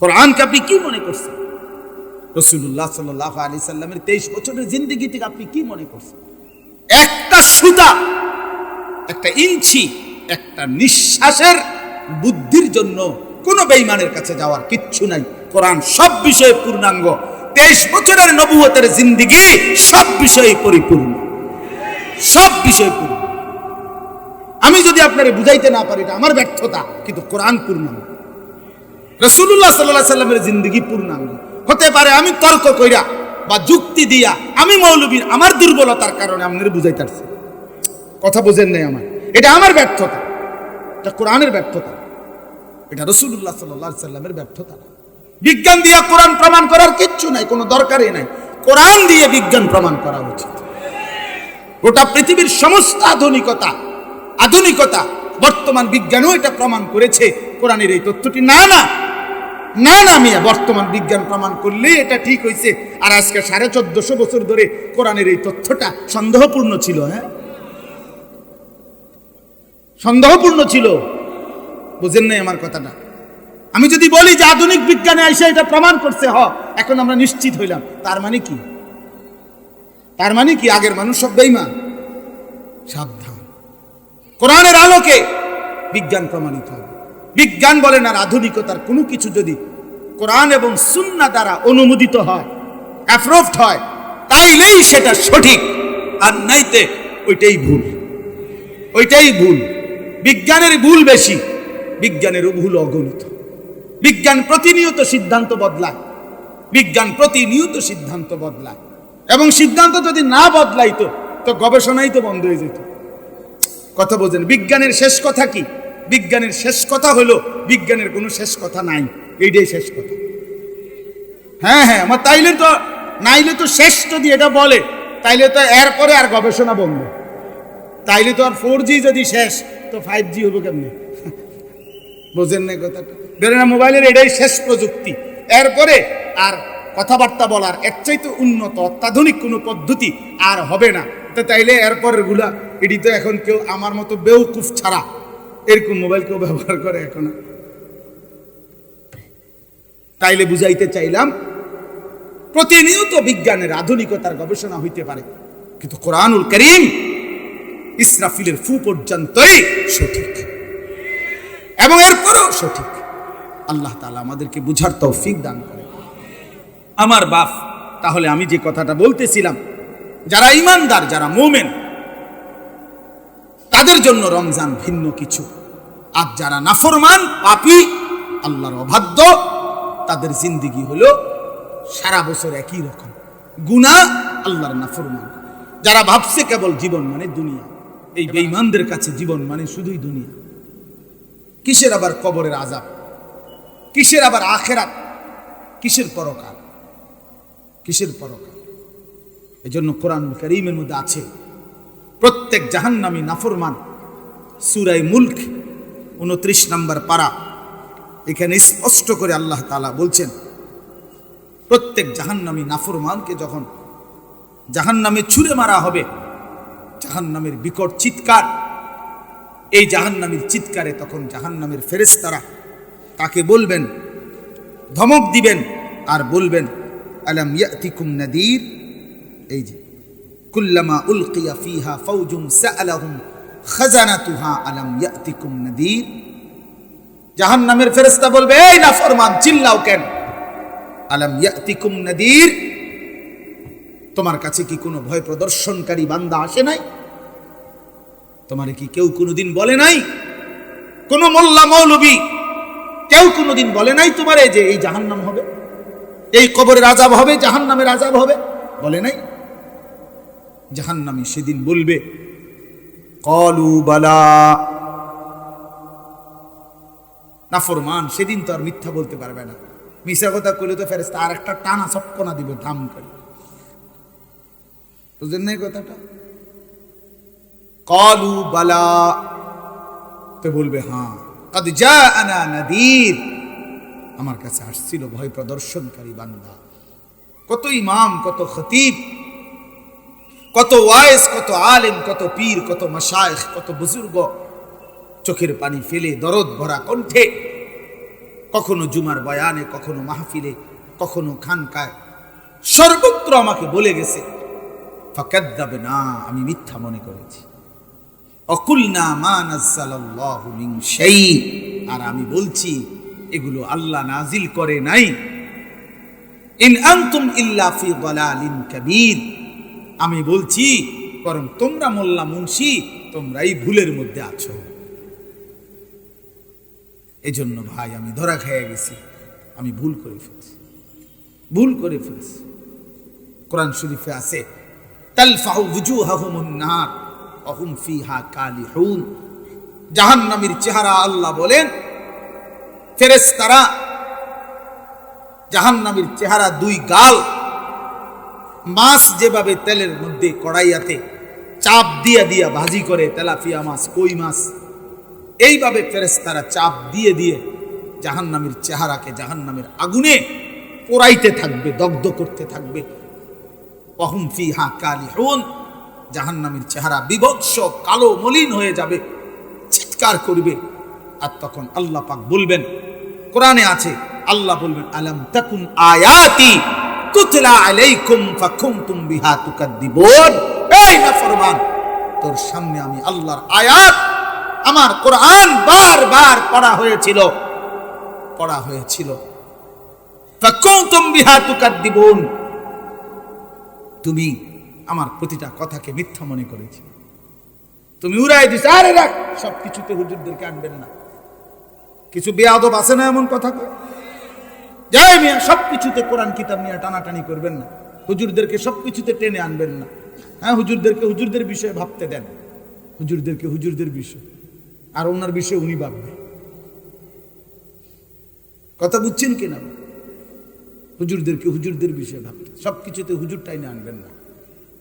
কোরআনকে আপনি কি মনে করছেন? রসুল্লাহ সাল্লাহ আলি সাল্লামের তেইশ বছরের জিন্দিগি থেকে আপনি কি মনে করছেন? একটা সুতা, একটা ইঞ্চি, একটা নিঃশ্বাসের বুদ্ধির জন্য কোন বেইমানের কাছে যাওয়ার কিচ্ছু নাই। কোরআন সব বিষয়ে পূর্ণাঙ্গ। তেইশ বছরের নবুয়তের জিন্দিগি সব বিষয়ে পরিপূর্ণ। সব বিষয়ে পূর্ণ। আমি যদি আপনারে বুঝাইতে না পারি, এটা আমার ব্যর্থতা, কিন্তু কোরআন পূর্ণাঙ্গ। রসুল্লাহ সাল্লাহ সাল্লামের জিন্দগি পূর্ণাঙ্গ। হতে পারে আমি তর্ক কইরা বা যুক্তি দিয়া আমি মৌলবীর, আমার দুর্বলতার কারণে আপনার বুঝাইতে কথা বোঝেন নাই আমার। এটা আমার ব্যর্থতা। এটা কোরআনের ব্যর্থতা। এটা রসুল্লাহ সাল্লাহ সাল্লামের ব্যর্থতা বিজ্ঞান দিয়ে কোরআন প্রমাণ করার কিচ্ছু নাই, কোনো দরকারই নাই। কোরআন দিয়ে বিজ্ঞান প্রমাণ করা উচিত। গোটা পৃথিবীর সমস্ত আধুনিকতা আধুনিকতা বর্তমান বিজ্ঞানও এটা প্রমাণ করেছে। কোরআনের এই তথ্যটি না না। না না মিয়া বর্তমান বিজ্ঞান প্রমাণ করলে এটা ঠিক হয়েছে আর আজকে সাড়ে চোদ্দশো বছর ধরে কোরআনের এই তথ্যটা সন্দেহপূর্ণ ছিল হ্যাঁ? সন্দেহপূর্ণ ছিল। বুঝেন নাই আমার কথাটা? আমি যদি বলি যে আধুনিক বিজ্ঞানে এসে এটা প্রমাণ করছে, হ, এখন আমরা নিশ্চিত হইলাম। তার মানে কি? তার মানে কি? আগের মানুষ সব বেইমান সাবধান। কোরআনের আলোকে বিজ্ঞান প্রমাণিত হবে। বিজ্ঞান বলেন আর আধুনিকতার কোনো কিছু যদি কোরআন এবং সুন্না দ্বারা অনুমোদিত হয় অ্যাপ্রুভড হয়, তাইলেই সেটা সঠিক। আর নাইতে ওইটাই ভুল। ওইটাই ভুল। বিজ্ঞানের ভুল বেশি। বিজ্ঞানের ভুল অগণিত। বিজ্ঞান প্রতিনিয়ত সিদ্ধান্ত বদলায়। বিজ্ঞান প্রতিনিয়ত সিদ্ধান্ত বদলায়। এবং সিদ্ধান্ত যদি না বদলাইতো, তো গবেষণাই তো বন্ধ হয়ে যেত। কথা বোঝেন, বিজ্ঞানের শেষ কথা কি? বিজ্ঞানের শেষ কথা হলো, বিজ্ঞানের কোনো শেষ কথা নাই। এইটাই শেষ কথা। হ্যাঁ হ্যাঁ আমার তাইলে তো, নাইলে তো শেষ যদি এটা বলে, তাইলে তো এরপরে আর গবেষণা বন্ধ। তাইলে তো আর ফোর জি যদি শেষ, তো ফাইভ জি হব কেমনি? বোঝেন না কথাটা? ধরে না, মোবাইলের এটাই শেষ প্রযুক্তি। এরপরে আর কথাবার্তা বলার এর চাইতে উন্নত, অত্যাধুনিক কোনো পদ্ধতি আর হবে না। তো তাইলে এরপরেরগুলা এটি তো এখন কেউ আমার মতো বেউকুফ ছাড়া এরকম মোবাইল কেউ ব্যবহার করে এখন? তাইলে বুঝাইতে চাইলাম, প্রতিনিয়ত বিজ্ঞানের আধুনিকতার গবেষণা হইতে পারে, কিন্তু কোরআনুল করিম ইসরাফিলের ফু পর্যন্তই সঠিক। এবং এরপরেও সঠিক। আল্লাহ তালা আমাদেরকে বুঝার তৌফিক দান করে আমার বাপ, তাহলে আমি যে কথাটা বলতেছিলাম, যারা ইমানদার, যারা মোমেন তাদের জন্য রমজান ভিন্ন কিছু। আর যারা নাফরমান, পাপী, আল্লাহর অবাধ্য, তাদের জিন্দিগি হলো সারা বছর একই রকম। গুণা আল্লাহর নাফরমান। যারা ভাবছে কেবল জীবন মানে দুনিয়া, এই বেঈমানদের কাছে জীবন মানে শুধুই দুনিয়া। কিসের আবার কবরের আজাব কিসের আবার আখেরাত? কিসের পরকাল? কিসের পরকাল? এই জন্য কোরআন করিমের মধ্যে আছে প্রত্যেক জাহান্নামী নাফরমান। সুরাই মুল্ক, উনত্রিশ নম্বর পারা। এখানে স্পষ্ট করে আল্লাহ তালা বলছেন, প্রত্যেক জাহান্নামী নাফরমানকে যখন জাহান্নামে ছুঁড়ে মারা হবে, জাহান্নামের বিকট চিৎকার, এই জাহান্নামের চিৎকারে তখন জাহান্নামের ফেরেশতারা তাকে বলবেন, ধমক দিবেন আর বলবেন, আলাম ইয়াতিকুম নাদির? এই যে কুল্লামা উলকিয়া ফিহা ফাউজুম সাআলাহুম খাজানাতুহা আলাম ইয়াতিকুম নাদির। জাহান্নামের ফেরেশতা বলবে, এই নাফরমান, চিল্লাও কেন? আলাম ইয়াতিকুম নাদির। তোমার কাছে কি কোনো ভয় প্রদর্শনকারী বান্দা আসে নাই? তোমার কি কেউ কোনোদিন বলে নাই? কোন মোল্লা মৌলবি কেউ কোনোদিন বলে নাই তোমার যে এই জাহান্নাম হবে? এই কবরের আজাব হবে, জাহান্নামের আজাব হবে? বলে নাই? জাহান্নামী সেদিন বলবে, কলু বালা। নাফরমান সেদিন তো আর মিথ্যা বলতে পারবে না। মিশা কথা করলে তো ফেরেস্তা আর একটা টানা চটকনা দিবে ধাম করে। বুঝলেন কথাটা? কলু বালা। তো বলবে হ্যাঁ। কদ যা আনা আমার কাছে আসছিল ভয় প্রদর্শনকারী বান্দা। কত ইমাম, কত খতিব। কত ওয়াইস, কত আলেম, কত পীর, কত মাসায়েখ কত বুজুর্গ চোখের পানি ফেলে দরদ ভরা কণ্ঠে কখনো জুমার বয়ানে, কখনো মাহফিলে, কখনো খানকায় সর্বত্র আমাকে বলে গেছে ফাকাদ্দাবে না আমি মিথ্যা মনে করেছি। অকুলনা মা নাজ্জালাল্লাহু শাই আর আমি বলছি, এগুলো আল্লাহ নাজিল করে নাই। ইন আনতুম ইল্লা ফি দালালিন কাবীর আমি বলছি, বরং তোমরা মোল্লা মুন্সি, তোমরাই ভুলের মধ্যে আছো। এজন্য ভাই, আমি ধরা খেয়ে গেছি। আমি ভুল করে ফেলছি। ভুল করে ফেলছি। কোরআন শরীফে আছে জাহান্নামীর চেহারা আল্লাহ বলেন, ফেরেশতারা জাহান্নামীর চেহারা দুই গাল মাছ যেভাবে তেলের মধ্যে কড়াইয়াতে চাপ দিয়া দিয়া ভাজি করে তেলাপিয়া মাছ, কই মাছ, এইভাবে ফেরেশতারা চাপ দিয়ে দিয়ে জাহান্নামীর চেহারাকে, জাহান্নামের আগুনে পোড়াইতে থাকবে, দগ্ধ করতে থাকবে। অহুম ফিহা কালিহুন, জাহান্নামীর চেহারা বিভৎস, কালো, মলিন হয়ে যাবে, চিৎকার করবে। আর তখন আল্লাহ পাক বলবেন, কোরআনে আছে, আল্লাহ বলবেন, আলম তাকুন আয়াতি তুতলা আলাইকুম ফাকুনতুম বিহা তুকাদ্দিবুন। এই নাফরমান, তোর সামনে আমি আল্লাহর আয়াত আমার কোরআন বারবার পড়া হয়েছিল পড়া হয়েছিল। বিহা তুকাদ্দিবুন। তুমি আমার প্রতিটা কথাকে মিথ্যা মনে করেছি। তুমি উড়াই দিস আরে রাখ সব কিছুতে হুজুরদেরকে আনবেন না। কিছু বেয়াদব আছে না এমন কথা কয়? জয় মিয়া কোরআন কিতাব নিয়ে টানাটানি করবেন না। হুজুরদেরকে সব কিছুতে টেনে আনবেন না। হ্যাঁ হুজুরদেরকে হুজুরদের বিষয়ে ভাবতে দেন। হুজুরদেরকে হুজুরদের বিষয়। আর ওনার বিষয়ে উনি ভাববে। কথা বুঝছেন কিনা? হুজুরদেরকে হুজুরদের বিষয়ে ভাবতে। সব কিছুতে হুজুর টাইনে আনবেন না।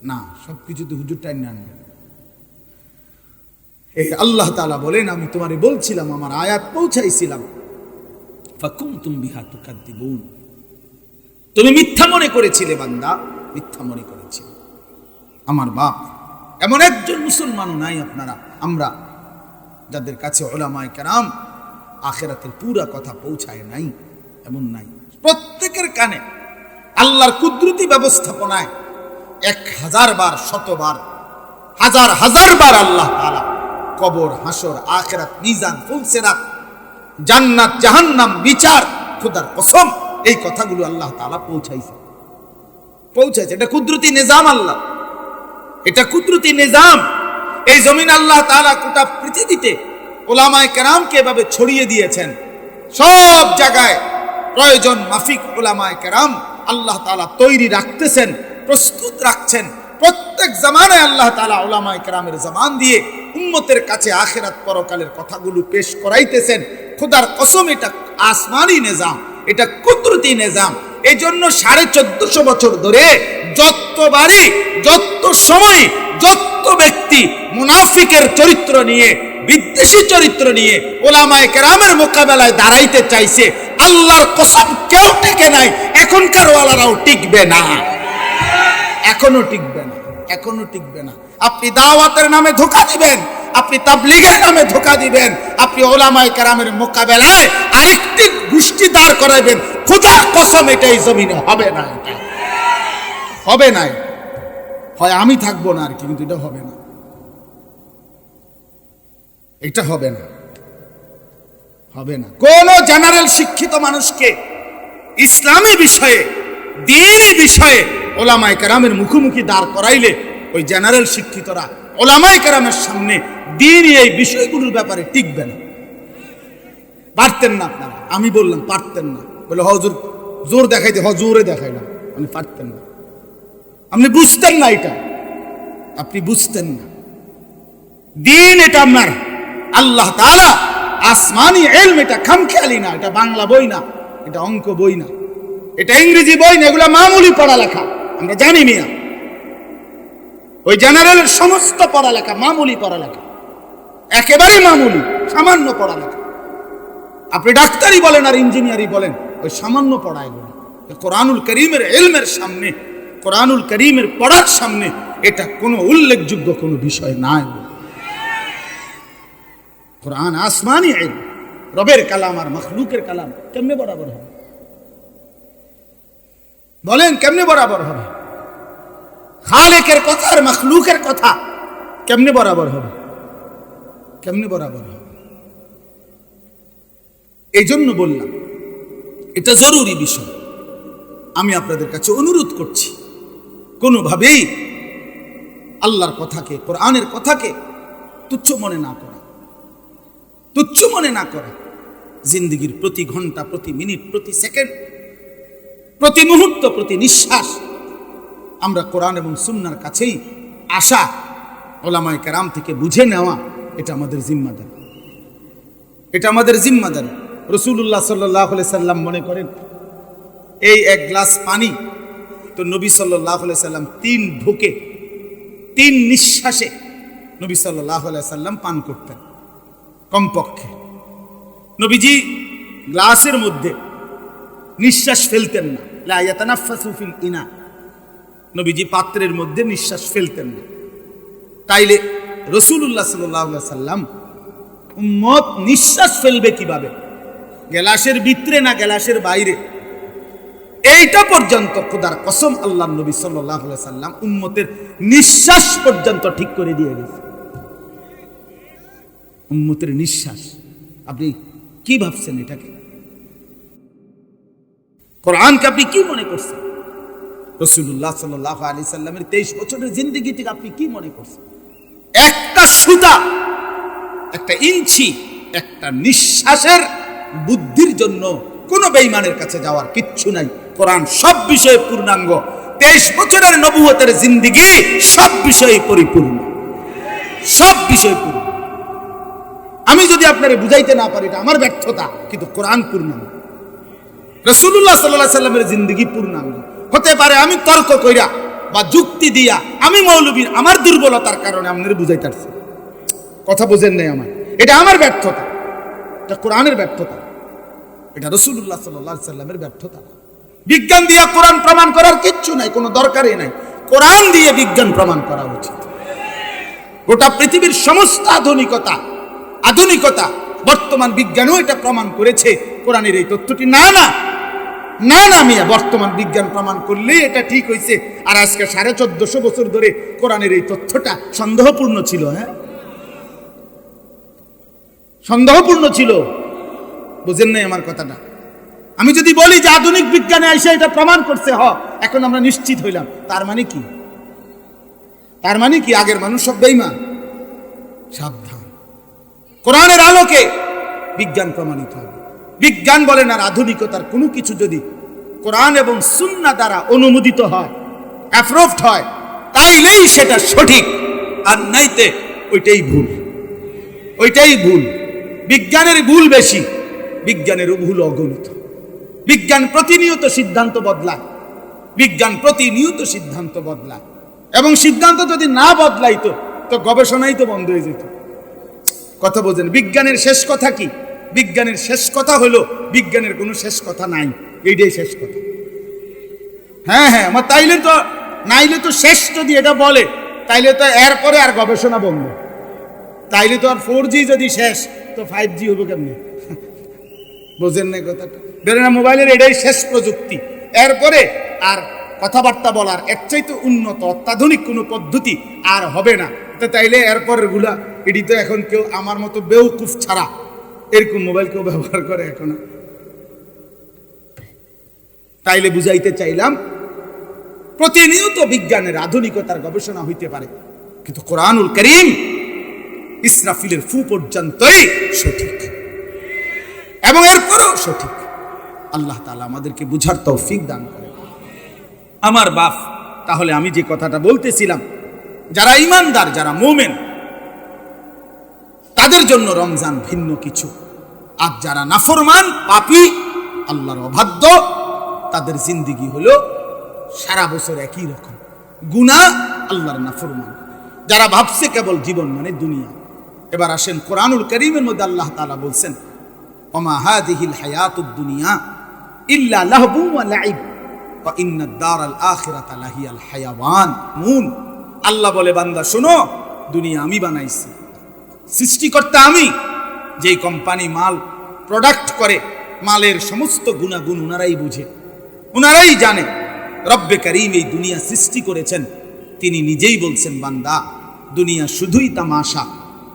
না সব কিছুতে হুজুর টাইনে আনবেন। এই আল্লাহ তাআলা বলেন, আমি তোমারে বলছিলাম, আমার আয়াত পৌঁছাইছিলাম। তুমি মিথ্যা মনে করেছিলে, বান্দা, মিথ্যা মনে করেছিলে। আমার বাপ, এমন একজন মুসলমানও নাই আপনারা, আমরা যাদের কাছে ওলামায় কেরাম আখেরাতের পুরা কথা পৌঁছায় নাই, এমন নাই। প্রত্যেকের কানে আল্লাহর কুদরতি ব্যবস্থাপনায় এক হাজার বার শতবার হাজার হাজার বার আল্লাহ তাআলা কবর হাসর আখেরাত, মিজান, ফুলসেরাত জান্নাত, জাহান্নাম, বিচার, খোদার কসম, এই কথাগুলো আল্লাহ তাআলা পৌঁছাইছে। পৌঁছাইছে। এটা কুদরতি নিজাম আল্লাহ। এটা কুদরতি নিজাম। এই জমিন আল্লাহ তাআলা গোটা পৃথিবীতে ওলামায় কেরামকে এভাবে ছড়িয়ে দিয়েছেন। সব জায়গায় প্রয়োজন মাফিক ওলামায় কেরাম আল্লাহ তাআলা তৈরি রাখতেছেন, প্রস্তুত রাখছেন। প্রত্যেক জামানায় আল্লাহ তালা ওলামায়ে কেরামের জামান দিয়ে উম্মতের কাছে আখেরাত পরকালের কথাগুলো পেশ করাইতেছেন। খোদার কসম, এটা আসমানি নিজাম, এটা কুদরতি নিজাম। এই জন্য সাড়ে চোদ্দশো বছর ধরে যতবারই যত সময়, যত ব্যক্তি মুনাফিকের চরিত্র নিয়ে, বিদ্বেষী চরিত্র নিয়ে ওলামায় কেরামের মোকাবেলায় দাঁড়াইতে চাইছে, আল্লাহর কসম কেউ টিকে নাই। এখনকার ওয়ালারাও টিকবে না। এখনও টিকবে না। এখনও টিকবে না। আপনি দাওয়াতের নামে ধোকা দিবেন, আপনি তাবলিগের নামে ধোকা দিবেন, আপনি ওলামায় কেরামের মোকাবেলায় আরেকটি গোষ্ঠী দাঁড় করাইবেন। খোদার কসম, এটাই জমিনে। হবে না এটা। হবে না হয় আমি থাকব না আর কিন্তু এটা হবে না। এটা হবে না। হবে না। কোন জেনারেল শিক্ষিত মানুষকে ইসলামী বিষয়ে দিনই বিষয়ে ওলামায় কেরামের মুখোমুখি দাঁড় করাইলে ওই জেনারেল শিক্ষিতরা ওলামায় কেরামের সামনে দিন এই বিষয়গুলোর ব্যাপারে টিকবে না। পারতেন না আপনারা। আমি বললাম, পারতেন না। বলে, হজুর, জোর দেখাইতে হজুরে দেখাইলাম আপনি পারতেন না। আপনি বুঝতেন না এটা। আপনি বুঝতেন না। দিন এটা আপনার। আল্লাহ তালা আসমানি এলম এটা খামখেয়ালি না। এটা বাংলা বই না। এটা অঙ্ক বই না। এটা ইংরেজি বই না। এগুলো মামুলি পড়ালেখা। আমরা জানি মিয়া। ওই জেনারেলের সমস্ত পড়ালেখা মামুলি পড়ালেখা। একেবারে মামুলি, সামান্য পড়ালেখা। আপনি ডাক্তারি বলেন আর ইঞ্জিনিয়ারি বলেন, ওই সামান্য পড়া এগুলো কোরআনুল করিমের এলমের সামনে, কোরআনুল করিমের পড়ার সামনে এটা কোনো উল্লেখযোগ্য কোনো বিষয় নাই কোরআন আসমানি এলম, রবের কালাম আর মখলুকের কালাম কেমনে বরাবর হবে? বলেন কেমনে বরাবর হবে? খালেকের কথা আর মখলুকের কথা কেমনে বরাবর হবে? কেমনে বরাবর হবে? এই জন্য বললাম, এটা জরুরি বিষয়। আমি আপনাদের কাছে অনুরোধ করছি, কোনোভাবেই আল্লাহর কথাকে, কোরআনের কথাকে তুচ্ছ মনে না করা। তুচ্ছ মনে না করা। জিন্দগির প্রতি ঘণ্টা, প্রতি মিনিট, প্রতি সেকেন্ড প্রতি মুহূর্ত, প্রতি নিঃশ্বাস আমরা কোরআন এবং সুন্নার কাছেই আশা ওলামায় কেরাম থেকে বুঝে নেওয়া এটা আমাদের জিম্মাদার। এটা আমাদের জিম্মাদার। রসুল্লাহ সাল্লাহ সাল্লাম মনে করেন, এই এক গ্লাস পানি তো নবী সাল্লাহ সাল্লাম তিন ঢুকে, তিন নিঃশ্বাসে নবী সাল্লাহ সাল্লাম পান করতেন কমপক্ষে। নবীজি গ্লাসের মধ্যে নিঃশ্বাস ফেলতেন না। ইনা। নবীজি পাত্রের মধ্যে নিঃশ্বাস ফেলতেন না। তাইলে রসুল্লাহ সাল্লাহ সাল্লাম উম্মত নিঃশ্বাস ফেলবে কীভাবে? গেলাসের ভিতরে না গেলাসের বাইরে? এইটা পর্যন্ত খোদার কসম আল্লাহ নবী সাল্লাহ সাল্লাম উম্মতের নিঃশ্বাস পর্যন্ত ঠিক করে দিয়ে গেছে। উম্মতের নিঃশ্বাস আপনি কি ভাবছেন এটাকে? কোরআনকে আপনি কি মনে করছেন? রসুল্লাহ সাল্লাহ আলী সাল্লামের তেইশ বছরের জিন্দিগি থেকে আপনি কি মনে করছেন? একটা সুতা, একটা ইঞ্চি, একটা নিঃশ্বাসের বুদ্ধির জন্য কোনো বেইমানের কাছে যাওয়ার কিচ্ছু নাই। কোরআন সব বিষয়ে পূর্ণাঙ্গ। তেইশ বছরের নবুয়তের জিন্দিগি সব বিষয়ে পরিপূর্ণ। সব বিষয়ে পূর্ণ। আমি যদি আপনারে বুঝাইতে না পারি, এটা আমার ব্যর্থতা, কিন্তু কোরআন পূর্ণাঙ্গ। রসুল্লাহ সাল্লাহ সাল্লামের জিন্দিগি পূর্ণাঙ্গ। হতে পারে আমি তর্ক কইরা বা যুক্তি দিয়া আমি মৌলবীর, আমার দুর্বলতার কারণে আপনার বুঝাইতে পারছি কথা বোঝেন নাই আমার। এটা আমার ব্যর্থতা। এটা কোরআনের ব্যর্থতা। এটা রসুল্লাহ সাল্লাহ সাল্লামের ব্যর্থতা বিজ্ঞান দিয়ে কোরআন প্রমাণ করার কিচ্ছু নাই, কোনো দরকারই নাই। কোরআন দিয়ে বিজ্ঞান প্রমাণ করা উচিত। গোটা পৃথিবীর সমস্ত আধুনিকতা আধুনিকতা বর্তমান বিজ্ঞানও এটা প্রমাণ করেছে। কোরআনের এই তথ্যটি না না না না মিয়া, বর্তমান বিজ্ঞান প্রমাণ করলেই এটা ঠিক হয়েছে আর আজকে সাড়ে চোদ্দশো বছর ধরে কোরআনের এই তথ্যটা সন্দেহপূর্ণ ছিল হ্যাঁ? সন্দেহপূর্ণ ছিল। বুঝেন নাই আমার কথাটা? আমি যদি বলি যে আধুনিক বিজ্ঞানে এসে এটা প্রমাণ করছে, হ, এখন আমরা নিশ্চিত হইলাম। তার মানে কি? তার মানে কি? আগের মানুষ সব বেইমান সাবধান। কোরআনের আলোকে বিজ্ঞান প্রমাণিত হবে। বিজ্ঞান বলেন আর আধুনিকতার কোনো কিছু যদি কোরআন এবং সুন্না দ্বারা অনুমোদিত হয় অ্যাপ্রুভড হয়, তাইলেই সেটা সঠিক। আর নাইতে ওইটাই ভুল। ওইটাই ভুল। বিজ্ঞানের ভুল বেশি, বিজ্ঞানের ভুল অগণিত। বিজ্ঞান প্রতিনিয়ত সিদ্ধান্ত বদলায়। বিজ্ঞান প্রতিনিয়ত সিদ্ধান্ত বদলায়। এবং সিদ্ধান্ত যদি না বদলাইতো, তো গবেষণাই তো বন্ধ হয়ে যেত। কথা বোঝেন বিজ্ঞানের শেষ কথা কি? বিজ্ঞানের শেষ কথা হলো, বিজ্ঞানের কোনো শেষ কথা নাই। এইটাই শেষ কথা। হ্যাঁ হ্যাঁ আমার তাইলে তো, নাইলে তো শেষ যদি এটা বলে, তাইলে তো এরপরে আর গবেষণা বন্ধ। তাইলে তো আর ফোর জি যদি শেষ, তো ফাইভ জি হবে কেমনি? বোঝেন না কথাটা। বেরো না, মোবাইলের এটাই শেষ প্রযুক্তি। এরপরে আর কথাবার্তা বলার এর চাইতে উন্নত, অত্যাধুনিক কোনো পদ্ধতি আর হবে না। তো তাইলে এরপরেরগুলা এটি তো এখন কেউ আমার মতো বেউকুফ ছাড়া এরকম মোবাইল কেউ ব্যবহার করে এখন। তাইলে বুঝাইতে চাইলাম, প্রতিনিয়ত বিজ্ঞানের আধুনিকতার গবেষণা হইতে পারে, কিন্তু কোরআনুল করিম ইসরাফিলের ফু পর্যন্তই সঠিক এবং এরপরও সঠিক। আল্লাহ তালা আমাদেরকে বুঝার তৌফিক দান করে আমার বাপ, তাহলে আমি যে কথাটা বলতেছিলাম যারা ইমানদার, যারা মোমেন, তাদের জন্য রমজান ভিন্ন কিছু। আর যারা নাফরমান, পাপি, আল্লাহর অবাধ্য, তাদের জিন্দিগি হলো সারা বছর একই রকম। গুণা আল্লাহর নাফরমান। যারা ভাবছে কেবল জীবন মানে দুনিয়া। এবার আসেন কোরআনুল করিমের মধ্যে আল্লাহ তাআলা বলছেন, ওমা হাদিহিল হায়াতুদ দুনিয়া ইল্লা লাহবু ওয়া লাইব, ওয়া ইন্নাদ দারাল আখিরাতা লাহিয়াল হায়াওয়ান। মুন আল্লাহ বলে, বান্দা, শোনো, দুনিয়া আমি বানাইছি। সৃষ্টিকর্তা আমি, যেই কোম্পানি মাল প্রোডাক্ট করে, মালের সমস্ত গুণাগুণ ওনারাই বুঝে। ওনারাই জানে, রব্বে করিম এই দুনিয়া সৃষ্টি করেছেন। তিনি নিজেই বলছেন, বান্দা, দুনিয়া শুধুই তামাশা,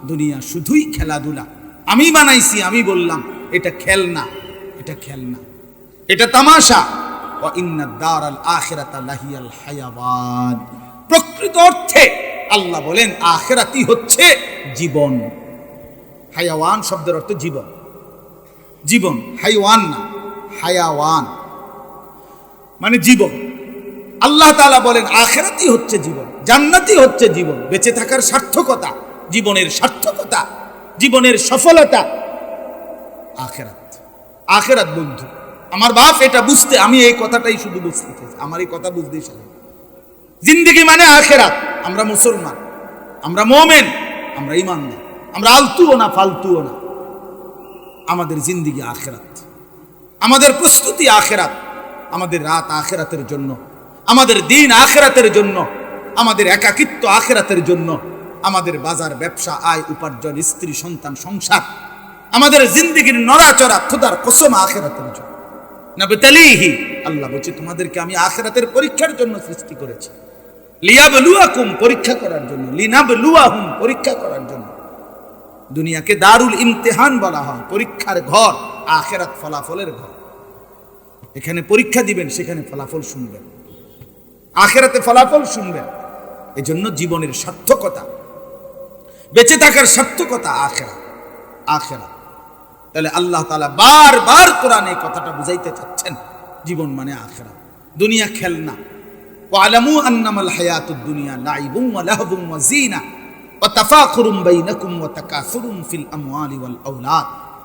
দুনিয়া শুধুই খেলাধুলা। আমি বানাইছি, আমি বললাম, এটা খেলনা এটা খেলনা, এটা তামাশা। ওয়া ইন্না দারাল আখিরাতা লাহিয়াল হায়াওয়ান। প্রকৃত অর্থে আল্লাহ বলেন, আখিরাতি হচ্ছে জীবন। হায়াওয়ান শব্দের অর্থ জীবন। জীবন হাইওয়ান না, হায়াওয়ান। মানে জীবন। আল্লাহ তাআলা বলেন, আখেরাতি হচ্ছে জীবন, জান্নাতি হচ্ছে জীবন। বেঁচে থাকার সার্থকতা, জীবনের সার্থকতা, জীবনের সফলতা। আখেরাত আখেরাত বন্ধু। আমার বাপ এটা বুঝতে, আমি এই কথাটাই শুধু বুঝতে আমার এই কথা বুঝতেই সাথে জিন্দিগি মানে আখেরাত। আমরা মুসলমান, আমরা মোমেন, আমরা ইমানদার আমরা আলতুও না, ফালতুও না। আমাদের জিন্দিগি আখেরাত। আমাদের প্রস্তুতি আখেরাত। আমাদের রাত আখেরাতের জন্য। আমাদের দিন আখেরাতের জন্য। আমাদের একাকিত্ব আখেরাতের জন্য। আমাদের বাজার, ব্যবসা, আয়, উপার্জন, স্ত্রী, সন্তান, সংসার। আমাদের জিন্দিগির নড়াচড়া খোদার কসম আখেরাতের জন্য। না বেতালিহি আল্লাহ বলছে, তোমাদেরকে আমি আখেরাতের পরীক্ষার জন্য সৃষ্টি করেছি। লিয়াবলুয়াকুম পরীক্ষা করার জন্য, লিনাবলুয়াহুম পরীক্ষা করার জন্য। দুনিয়াকে দারুল ইমতেহান বলা হয়, পরীক্ষার ঘর, আখেরাত ফলাফলের ঘর। এখানে পরীক্ষা দিবেন, সেখানে ফলাফল শুনবেন। আখেরাতে ফলাফল শুনবেন। এজন্য জীবনের সার্থকতা, বেঁচে থাকার সার্থকতা আখেরা আখেরা তাহলে আল্লাহ তালা বারবার কোরআনে এই কথাটা বুঝাইতে চাচ্ছেন, জীবন মানে আখেরা দুনিয়া খেলনা। ওয়ালামু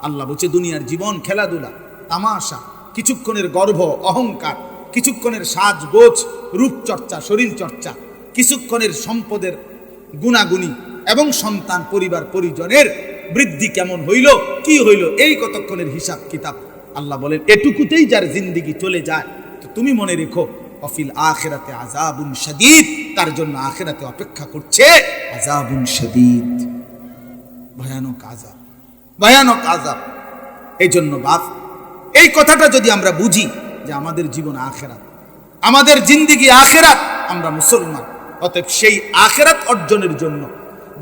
আল্লাহ বলছে, দুনিয়ার জীবন খেলাধুলা, তামাশা, কিছুক্ষণের গর্ব অহংকার, কিছুক্ষণের সাজগোজ, রূপচর্চা, শরীরচর্চা, কিছুক্ষণের সম্পদের গুণাগুণি এবং সন্তান, পরিবার, পরিজনের বৃদ্ধি কেমন হইল, কি হইল, এই কতক্ষণের হিসাব কিতাব আল্লাহ বলেন, এটুকুতেই যার জিন্দিগি চলে যায়। তো তুমি মনে রেখো অফিল আখেরাতে আজাবুন শাদীদ, তার জন্য আখেরাতে অপেক্ষা করছে আজাবুন শাদীদ। ভয়ানক আজাব ভয়ানক আজাব এই জন্য বাপ, এই কথাটা যদি আমরা বুঝি যে আমাদের জীবন আখেরাত, আমাদের জিন্দিগি আখেরাত, আমরা মুসলমান, অতএব সেই আখেরাত অর্জনের জন্য,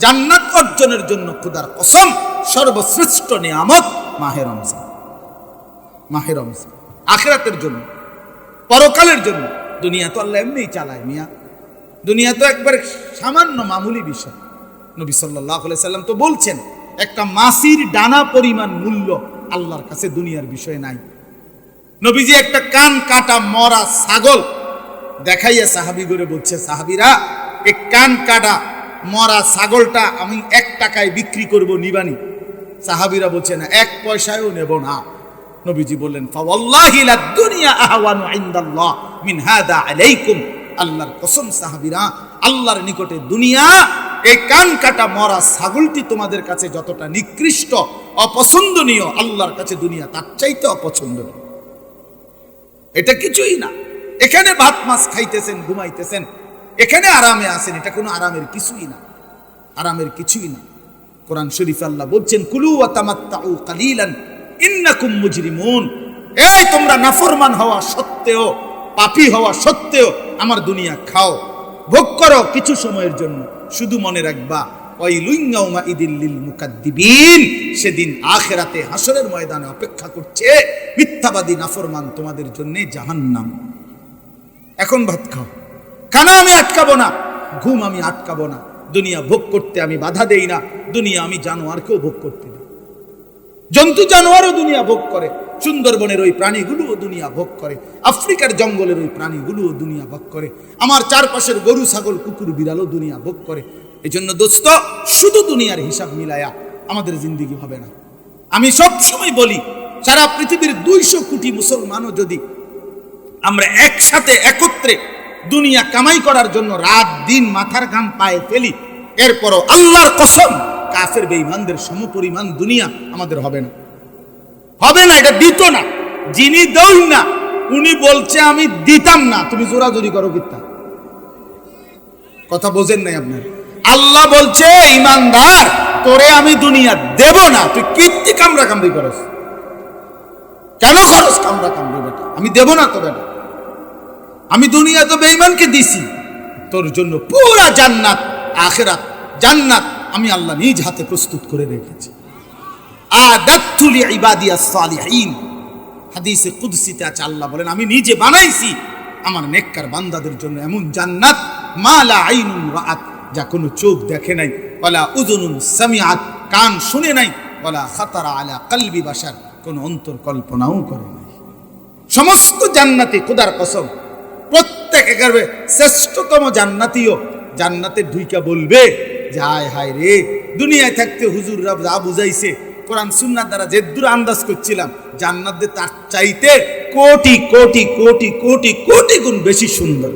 জান্নাত অর্জনের জন্য খুদার কসম সর্বশ্রেষ্ঠ নিয়ামত মাহের রমজান, মাহে রমজান। আখেরাতের জন্য, পরকালের জন্য দুনিয়া তো আল্লাহ এমনি চালায় মিয়া। দুনিয়া তো একবার সামান্য মামুলি বিষয়। নবী সাল্লাহ সাল্লাম তো বলছেন, একটা মাসির ডানা পরিমাণ মূল্য আল্লাহর কাছে দুনিয়ার বিষয় নাই। নবীজি একটা কান কাটা মরা ছাগল দেখাইয়া সাহাবি করে বলছে, সাহাবিরা এ কান কাটা মরা ছাগলটা আমি এক টাকায় বিক্রি করব নিবানি। সাহাবিরা বলছে, না, এক পয়সায়ও নেব না। নবীজি বললেন আলাইকুম। আল্লাহর কসম সাহাবীরা, আল্লাহর নিকটে দুনিয়া, এই কান কাটা মরা ছাগলটি তোমাদের কাছে যতটা নিকৃষ্ট, অপছন্দনীয়, আল্লাহর কাছে দুনিয়া তার চাইতে অপছন্দনীয়। এটা কিছুই না। এখানে ভাত মাছ খাইতেছেন, ঘুমাইতেছেন, এখানে আরামে আছেন, এটা কোনো আরামের কিছুই না। আরামের কিছুই না। কোরআন শরীফ আল্লাহ বলছেন, কুলু ওয়া তামাত্তাউ কালিলান ইন্নাকুম মুজরিমুন। এই তোমরা নাফরমান হওয়া সত্ত্বেও, পাপী হওয়া সত্ত্বেও আমার দুনিয়া খাও। ভোগ করো কিছু সময়ের জন্য। শুধু মনে রাখবা সেদিন আখেরাতে হাসরের ময়দানে অপেক্ষা করছে মিথ্যাবাদী নাফরমান তোমাদের জন্য জাহান্নাম। এখন ভাত খাও। খানা আমি আটকাবো না, ঘুম আমি আটকাবো না। দুনিয়া ভোগ করতে আমি বাধা দেই না। দুনিয়া আমি জানোয়ারকেও ভোগ করতে জন্তু জানোয়ারও দুনিয়া ভোগ করে, সুন্দরবনের ওই প্রাণীগুলোও দুনিয়া ভোগ করে, আফ্রিকার জঙ্গলের ওই প্রাণীগুলোও দুনিয়া ভোগ করে, আমার চারপাশের গরু, ছাগল, কুকুর, বিড়ালও দুনিয়া ভোগ করে। এই জন্য দোস্ত, শুধু দুনিয়ার হিসাব মিলায়া আমাদের জিন্দিগি হবে না। আমি সব সময় বলি, সারা পৃথিবীর দুইশো কোটি মুসলমানও যদি আমরা একসাথে, একত্রে দুনিয়া কামাই করার জন্য রাত দিন মাথার ঘাম পায়ে ফেলি, এরপরও আল্লাহর কসম কাফের বেঈমানদের সমপরিমাণ দুনিয়া আমাদের হবে না। হবে না, এটা দিত না। যিনি দৌন না, উনি বলছে, আমি দিতাম না। তুমি জোরাজুরি করো কিত্তা। কথা বোঝেন নাই আপনার। আল্লাহ বলছে, ইমানদার, তোরে আমি দুনিয়া দেব না। তুই কীর্তি কামরা কামড়ি করস। কেন খরচ কামড়া কামড়ে বেটা? আমি দেব না তো বেটা। আমি দুনিয়া তো বেঈমানকে দিছি। তোর জন্য পুরা জান্নাত, আখেরাত জান্নাত। আমি আল্লাহ নিজ হাতে প্রস্তুত করে রেখেছি। আদাতুলি ইবাদিয়াস সালিহিন। হাদিসে কুদসিতে আছে, আল্লাহ বলেন, আমি নিজে বানাইছি। আমার নেককার বান্দাদের জন্য এমন জান্নাত। মালা আইনুন রাআত, যা কোনো চোখ দেখে নাই। ওয়ালা উযুনুন সামিআত, কান শুনে নাই। ওয়ালা খাতারা আলা কলবি বাশার, কোনো অন্তর কল্পনাও করে নাই। সমস্ত জান্নাতি খোদার কসম, প্রত্যেক শ্রেষ্ঠতম জান্নাতিও জান্নাতে ঢুইকা বলবে। যে হায় রে। দুনিয়ায় থাকতে হুজুররা যা বুঝাইছে, কোরআন সুন্নার দ্বারা যে দূর আন্দাজ করছিলাম, জান্নাতে তার চাইতে কোটি কোটি কোটি কোটি কোটি গুণ বেশি সুন্দর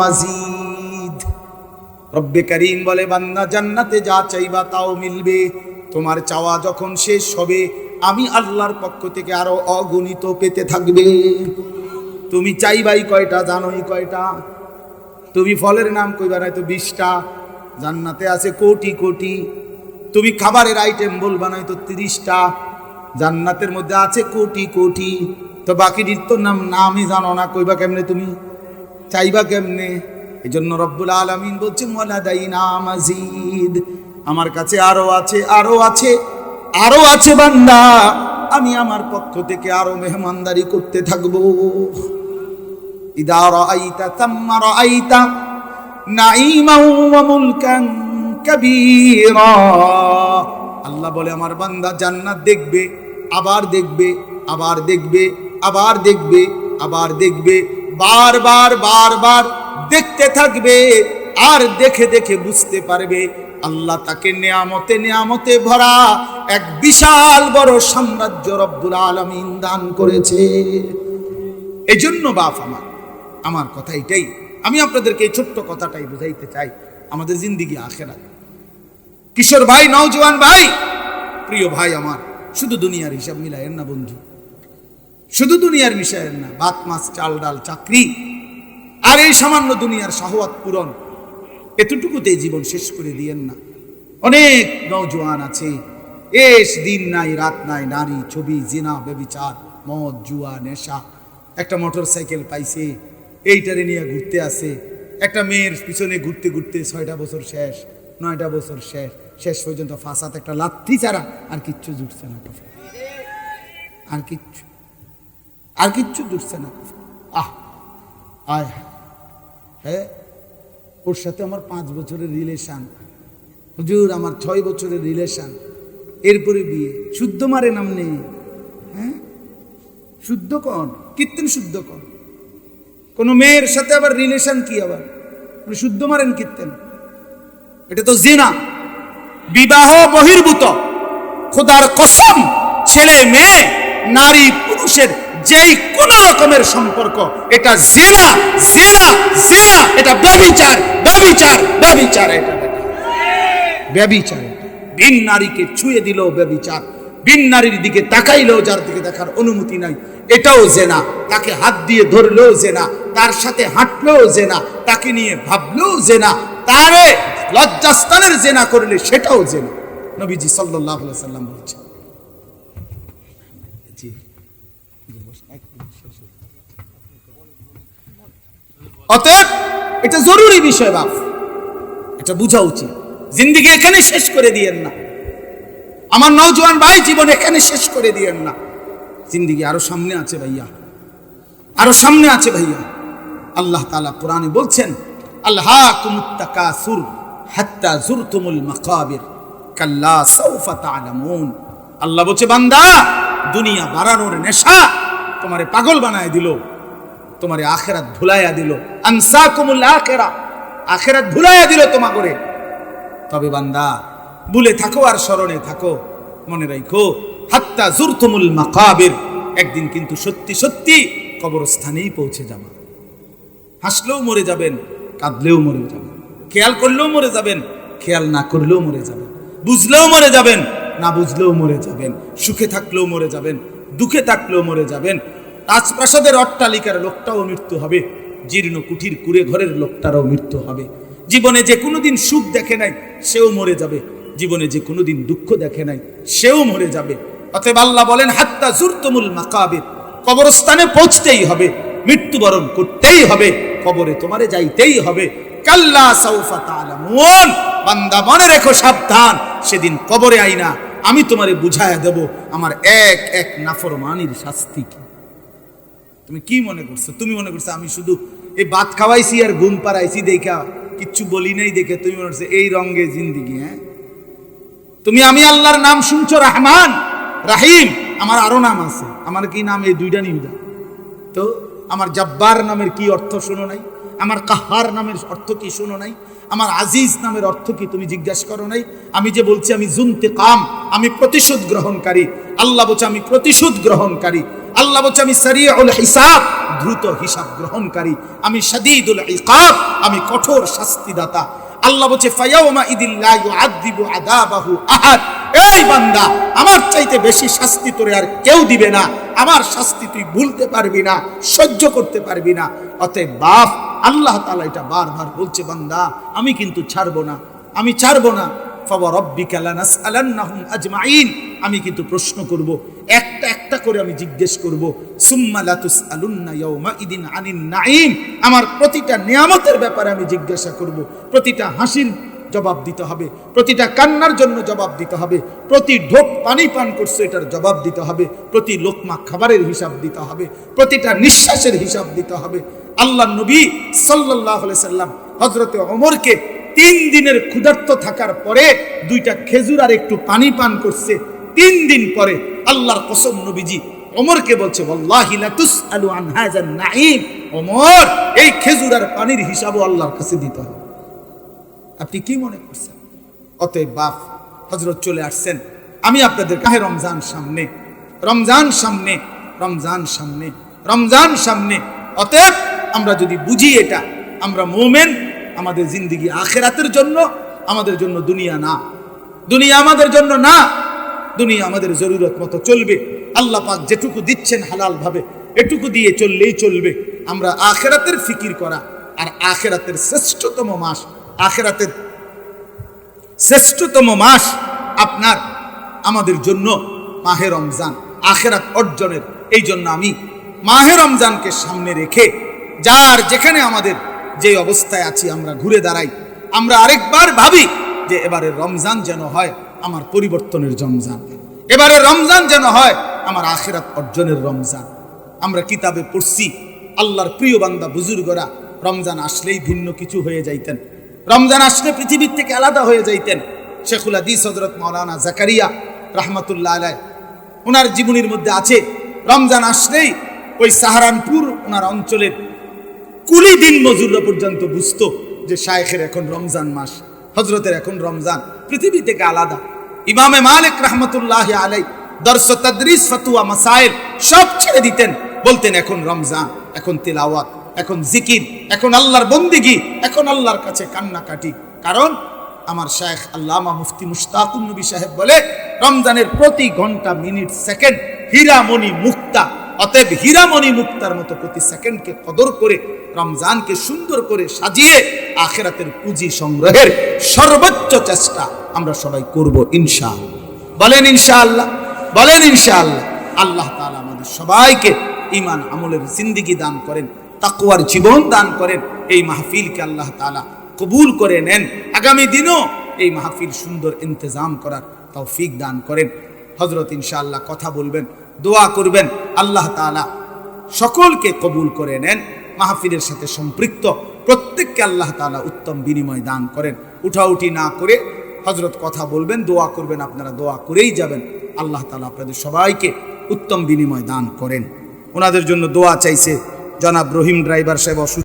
মাজিদ। রব্বে করিম বলে, বান্দা, জান্নাতে যা চাইবা তাও মিলবে। তোমার চাওয়া যখন শেষ হবে, আমি আল্লাহর পক্ষ থেকে আরও অগণিত পেতে থাকবে। তুমি চাইবাই কয়টা, জানোই কয়টা? তুমি ফলের নাম কইবা নাই তো বিশটা। জান্নাতে আছে কোটি কোটি। তুমি খাবারের আইটেম বলবা নাই তো তিরিশটা। জান্নাতের মধ্যে আছে কোটি কোটি। তো বাকিটির তো নাম, নামই জানো না, কইবা কেমনে তুমি? চাইবা কেমনে? এই জন্য রব্বুল আলমিন বলছেন, ওয়ালাদাইনা মাজিদ। আমার কাছে আরও আছে আরও আছে আরও আছে বান্দা। আমি আমার পক্ষ থেকে আরও মেহমানদারি করতে থাকব। রাআইতা তাম্মা রাআইতা নাঈমান ওয়া মুলকান কাবীরা। আল্লাহ বলে, আমার বান্দা জান্নাত দেখবে, আবার দেখবে আবার দেখবে আবার দেখবে আবার দেখবে, বারবার বারবার দেখতে থাকবে, আর দেখে দেখে বুঝতে পারবে। আল্লাহ তাকে নেয়ামতে নেয়ামতে ভরা এক বিশাল বড় সাম্রাজ্য রব্বুল আলমিন দান করেছে। এজন্য বাপ আমার আমার কথা এটাই। আমি আপনাদেরকে এই ছোট্ট কথাটাই বুঝাইতে চাই আমাদের জিন্দিগি আখেরা কিশোর ভাই, নওজোয়ান ভাই, প্রিয় ভাই আমার, শুধু দুনিয়ার হিসাব মিলায়েন না বন্ধু। শুধু দুনিয়ার মিশায়েন না, ভাত, মাছ, চাল, ডাল, চাকরি। আর এই সামান্য দুনিয়ার শাহওয়াত পূরণ, এতটুকুতেই জীবন শেষ করে দিয়েন না। অনেক নওজোয়ান আছে, এস, দিন নাই, রাত নাই, নারী, ছবি, জিনা বেবিচার মদ, জুয়া, নেশা, একটা মোটর সাইকেল পাইছে এইটারে নিয়ে ঘুরতে আসে। একটা মেয়ের পিছনে ঘুরতে ঘুরতে ছয়টা বছর শেষ, নয়টা বছর শেষ শেষ পর্যন্ত ফাঁসাতে একটা লাথি ছাড়া আর কিচ্ছু জুটছে না আর কিচ্ছু আর কিচ্ছু জুটছে না আহ, আয় হায়। হ্যাঁ ওর সাথে আমার পাঁচ বছরের রিলেশন হুজুর, আমার ছয় বছরের রিলেশান এরপরে বিয়ে। শুদ্ধ মারে নাম নেই। হ্যাঁ? শুদ্ধ কন? কীর্তন শুদ্ধ কন? কোনো মেয়ের সাথে আবার রিলেশন কি আবার? আপনি শুদ্ধ মারেন কীর্তন। এটা তো জেনা। বিবাহ বহির্ভূত। খোদার কসম, ছেলে মেয়ে, নারী পুরুষের যেই কোন রকমের সম্পর্ক, এটা জেনা জেনা জেনা। এটা ব্যবিচার ব্যবিচার ব্যবিচার এটা। ব্যবিচার। বিন নারীকে ছুঁয়ে দিল ব্যবিচার বিন নারীর দিকে তাকাইলেও যার দিকে দেখার অনুমতি নাই। এটাও জেনা। তাকে হাত দিয়ে ধরলেও জেনা। তার সাথে হাঁটলেও জেনা। তাকে নিয়ে ভাবলেও জেনা। তারে লজ্জাস্থানের জেনা করলে সেটাও জেনা। নবীজি সাল্লাহ সাল্লাম বলছেন। অতএব এটা জরুরি বিষয় বাপ। এটা বোঝা উচিত। জিন্দিগি এখানে শেষ করে দিয়েন না। আমার নওজোয়ান ভাই জীবন এখানে শেষ করে দিয়েন না। জিন্দিগি আরও সামনে আছে ভাইয়া। আরও সামনে আছে ভাইয়া। আল্লাহ তাআলা পুরাণে বলছেন আল্লাহ কুমুত্তাকাসুর হাত্তা জুরতুমুল মাকাবির, কাল্লা সাউফা তা'লামুন আল্লাহ বলছে, বান্দা, দুনিয়া বাড়ানোর নেশা তোমারে পাগল বানায় দিল, তোমারে আখেরাত ভুলাইয়া দিল। আনসাকুমুল আখেরা, আখেরাত ভুলাইয়া দিল তোমা করে তবে বান্দা ভুলে থাকো আর স্মরণে থাকো। মনে রাখো হাত্তা জুরতুমুল মাকাবির। একদিন কিন্তু সত্যি সত্যি কবরস্থানেই পৌঁছে যাবা। হাসলেও মরে যাবেন, কাঁদলেও মরে যাবেন। খেয়াল করলেও মরে যাবেন, খেয়াল না করলেও মরে যাবেন। বুঝলেও মরে যাবেন, না বুঝলেও মরে যাবেন। সুখে থাকলেও মরে যাবেন, দুঃখে থাকলেও মরে যাবেন। রাজপ্রাসাদের অট্টালিকার লোকটাও মৃত্যু হবে, জীর্ণ কুঠির কুড়ে ঘরের লোকটারও মৃত্যু হবে। জীবনে যে কোনোদিন সুখ দেখে নাই, সেও মরে যাবে। জীবনে যে কোনোদিন দুঃখ দেখে নাই, সেও মরে যাবে। অতএব আল্লাহ বলেন, হাত্তা জুরতমুল মাকাবির। কবরস্থানে পৌঁছতেই হবে, মৃত্যুবরণ করতেই হবে, কবরে তোমারে যাইতেই হবে। কাল্লা সাউফা তালামুন বান্দা, মনে রেখো সাবধান, সেদিন কবরে আইনা আমি তোমারে বুঝায়া দেব, আমার এক এক নাফরমানির শাস্তি কি? তুমি কি মনে করছ? তুমি মনে করছ, আমি শুধু এই ভাত খাওয়াইছি আর ঘুম পাড়াইছি দেখা, কিচ্ছু বলি নাই দেখে, তুমি মনে করছ, এই রঙ্গে জিন্দিগি হ্যাঁ? তুমি আমি আল্লাহর নাম শুনছো, রহমান, রাহিম। আমার আরও নাম আছে। আমার কি নাম? এই দুইটা নিউদা তো আমার জব্বার নামের কি অর্থ শোনো নাই? আমার কাহার নামের অর্থ কি শোনো নাই? আমার আজিজ নামের অর্থ কি তুমি জিজ্ঞাসা করো নাই? আমি যে বলছি, আমি জুনতে কাম আমি প্রতিশোধ গ্রহণকারী। আল্লাহ বলছে, আমি প্রতিশোধ গ্রহণকারী। আল্লাহ বলছে, আমি সারিয়াউল হিসাব, দ্রুত হিসাব গ্রহণকারী। আমি শাদীদুল ইকাব, আমি কঠোর শাস্তিদাতা। আল্লাহ বলছে, ফায়াউমা ইদিল্লাহ ইউআযিবু আদাবাহু আহাদ। এই বান্দা, আমার চাইতে বেশি শাস্তি তোরে আর কেউ দিবে না। আমার শাস্তি তুই ভুলতে পারবি না, সহ্য করতে পারবি না। অতএব বাপ, আল্লাহ তালা এটা বারবার বলছে, বান্দা, আমি কিন্তু ছাড়বো না, আমি ছাড়বো না। আমি কিন্তু প্রশ্ন করব, একটা একটা করে আমি জিজ্ঞেস করব আমার প্রতিটা নিয়ামতের ব্যাপারে আমি জিজ্ঞাসা করব, প্রতিটা হাসির জবাব দিতে হবে, প্রতিটা কান্নার জন্য জবাব দিতে হবে, প্রতি ঢোক পানি পান করছে এটার জবাব দিতে হবে, প্রতি লোকমা খাবারের হিসাব দিতে হবে, প্রতিটা নিঃশ্বাসের হিসাব দিতে হবে। আল্লাহ নবী সাল্লাহ সাল্লাম হজরতে অমরকে তিন দিনের ক্ষুধার্ত থাকার পরে দুইটা খেজুর আর একটু পানি পান করছে। তিন দিন পরে আল্লাহর কসম নবীজি ওমরকে বলছে ওমর এই খেজুর আর পানির হিসাবও আল্লাহর কাছে দিতে হবে। আপনি কি মনে করছেন? অতএব বাপ হজরত চলে আসছেন। আমি আপনাদের কাহে রমজান সামনে রমজান সামনে রমজান সামনে রমজান সামনে। অতএব আমরা যদি বুঝি এটা, আমরা মোমেন আমাদের জিন্দিগি আখেরাতের জন্য, আমাদের জন্য দুনিয়া না। দুনিয়া আমাদের জন্য না, দুনিয়া আমাদের জরুরত মতো চলবে। আল্লাহ পাক যেটুকু দিচ্ছেন হালাল ভাবে এটুকু দিয়ে চললেই চলবে। আমরা আখেরাতের ফিকির করা আর আখেরাতের শ্রেষ্ঠতম মাস, আখেরাতের শ্রেষ্ঠতম মাস আপনার, আমাদের জন্য মাহে রমজান, আখেরাত অর্জনের। এই জন্য আমি মাহে রমজানকে সামনে রেখে, যার যেখানে আমাদের যে অবস্থায় আছি, আমরা ঘুরে দাঁড়াই। আমরা আরেকবার ভাবি যে এবারে রমজান যেন হয় আমার পরিবর্তনের রমজান। এবারে রমজান যেন হয় আমার আখেরাত অর্জনের রমজান। আমরা কিতাবে পড়ছি, আল্লাহর প্রিয় বান্দা, বুজুর্গরা রমজান আসলেই ভিন্ন কিছু হয়ে যাইতেন। রমজান আসলে পৃথিবীর থেকে আলাদা হয়ে যাইতেন। শেখুল আদিস হজরত মৌলানা জাকারিয়া রহমতুল্লাহ আলাই ওনার জীবনীর মধ্যে আছে, রমজান আসলেই ওই সাহারানপুর ওনার অঞ্চলের কুড়ি দিন মজুররা পর্যন্ত বুঝতো যে শায়েখের এখন রমজান মাস হজরতের এখন রমজান, পৃথিবী থেকে আলাদা। ইমামে মালিক রহমতুল্লাহ আলাই দর্শ তদ্রিস, ফতুয়া মাসাইল সব ছেড়ে দিতেন, বলতেন এখন রমজান, এখন তিলাওয়াত, এখন জিকির, এখন আল্লাহর বন্দিগি, এখন আল্লাহর কাছে কান্নাকাটি। কারণ আমার শায়েখ আল্লামা মুফতি মুশতাকুন নবী সাহেব বলে, রমজানের প্রতি ঘণ্টা, মিনিট, সেকেন্ড হীরামণি মুক্তা অতএব হীরামণি মুক্তার মতো প্রতি সেকেন্ডকে কদর করে, রমজানকে সুন্দর করে সাজিয়ে আখেরাতের পুঁজি সংগ্রহের সর্বোচ্চ চেষ্টা আমরা সবাই করব ইনশা বলেন ইনশাআল্লাহ বলেন ইনশাআল্লাহ। আল্লাহ তাআলা আমাদের সবাইকে ইমান আমলের জিন্দিগি দান করেন তাকুয়ার জীবন দান করেন, এই মাহফিলকে আল্লাহ তাআলা কবুল করে নেন। আগামী দিনও এই মাহফিল সুন্দর ইন্তজাম করার তৌফিক দান করেন। হজরত ইনশাআল্লাহ কথা বলবেন দোয়া করবেন আল্লাহ তালা সকলকে কবুল করে নেন, মাহফিলের সাথে সম্পৃক্ত, প্রত্যেককে আল্লাহ তালা উত্তম বিনিময় দান করেন। উঠাউঠি না করে হজরত কথা বলবেন, দোয়া করবেন, আপনারা দোয়া করেই যাবেন। আল্লাহ তালা আপনাদের সবাইকে উত্তম বিনিময় দান করেন। ওনাদের জন্য দোয়া চাইছে জনাব রহিম ড্রাইভার সাহেব অসুস্থ